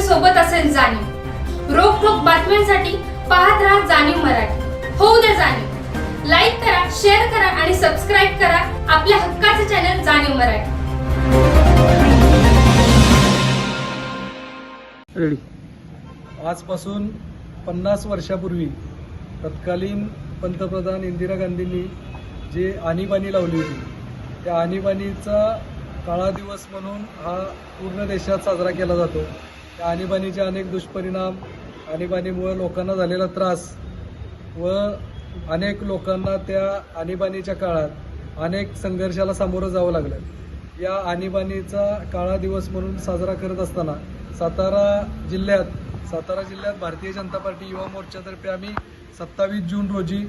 सोबत असेल जाणीव. रोखोक बातम्यांसाठी पाहत राहा जाणीव मराठी. होऊ द्या जाणीव. लाईक करा शेअर करा आणि सबस्क्राईब करा आपल्या हक्काचे चॅनल जाणीव मराठी. रेडी आजपासून पन्नास वर्षापूर्वी तत्कालीन पंतप्रधान इंदिरा गांधींनी जे आणीबाणी लावली होती त्या आणीबाणीचा काळा दिवस म्हणून हा पूर्ण देशात साजरा केला जातो. त्या आणीबाणीचे अनेक दुष्परिणाम आणीबाणीमुळे लोकांना झालेला त्रास व अनेक लोकांना त्या आणीबाणीच्या काळात अनेक संघर्षाला सामोरं जावं लागलं. या आणीबाणीचा काळा दिवस म्हणून साजरा करत असताना सातारा जिल्ह्यात सातारा जिल्ह्यात भारतीय जनता पार्टी युवा मोर्चातर्फे आम्ही सत्तावीस जून रोजी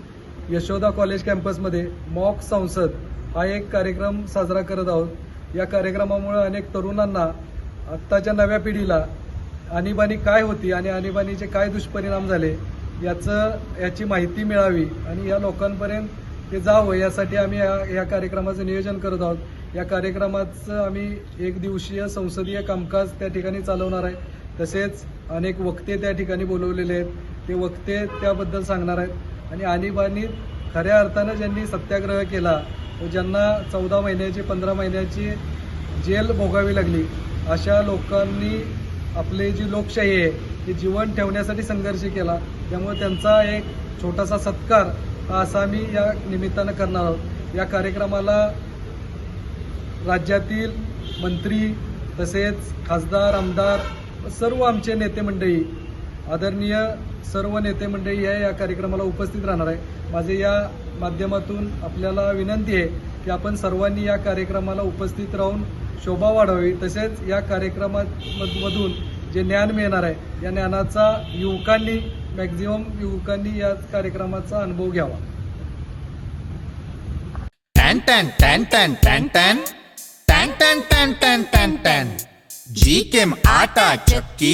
यशोदा कॉलेज कॅम्पसमध्ये मॉक संसद हा एक कार्यक्रम साजरा करत आहोत. या कार्यक्रमामुळे अनेक तरुणांना आत्ताच्या नव्या पिढीला आणीबाणी काय होती आणि आणीबाणीचे काय दुष्परिणाम झाले याचं याची माहिती मिळावी आणि या लोकांपर्यंत ते जावं यासाठी आम्ही या या कार्यक्रमाचं नियोजन करत आहोत. या कार्यक्रमाचं आम्ही एक दिवसीय संसदीय कामकाज त्या ठिकाणी चालवणार आहे. तसेच अनेक वक्ते त्या ठिकाणी बोलवलेले आहेत. ते वक्ते त्याबद्दल सांगणार आहेत. आणि आणीबाणीत खऱ्या अर्थानं ज्यांनी सत्याग्रह केला ज्यांना चौदा महिन्याची पंधरा महिन्याची जेल भोगावी लागली अशा लोकांनी आपली जी लोकशाही आहे ती जीवन ठेवण्यासाठी संघर्ष केला. त्यामुळे त्यांचा एक छोटासा सत्कार हा असा आम्ही या निमित्तानं करणार आहोत. या कार्यक्रमाला राज्यातील मंत्री तसेच खासदार आमदार सर्व आमचे नेते मंडळी आदरणीय सर्व नेते मंडळी या या कार्यक्रमाला उपस्थित राहणार आहे. माझे या माध्यमातून आपल्याला विनंती आहे की आपण सर्वांनी या कार्यक्रमाला उपस्थित राहून शोभा वाढवावी तसेच या कार्यक्रमामधून जे ज्ञान मिळणार आहे या ज्ञानाचा युवकांनी मॅक्झिमम युवकांनी या कार्यक्रमाचा अनुभव घ्यावा. टॅन टॅन टॅन टॅन टॅन टॅन. टॅन टॅन टॅन टॅन टॅन टॅन. जी केम आटा चक्की.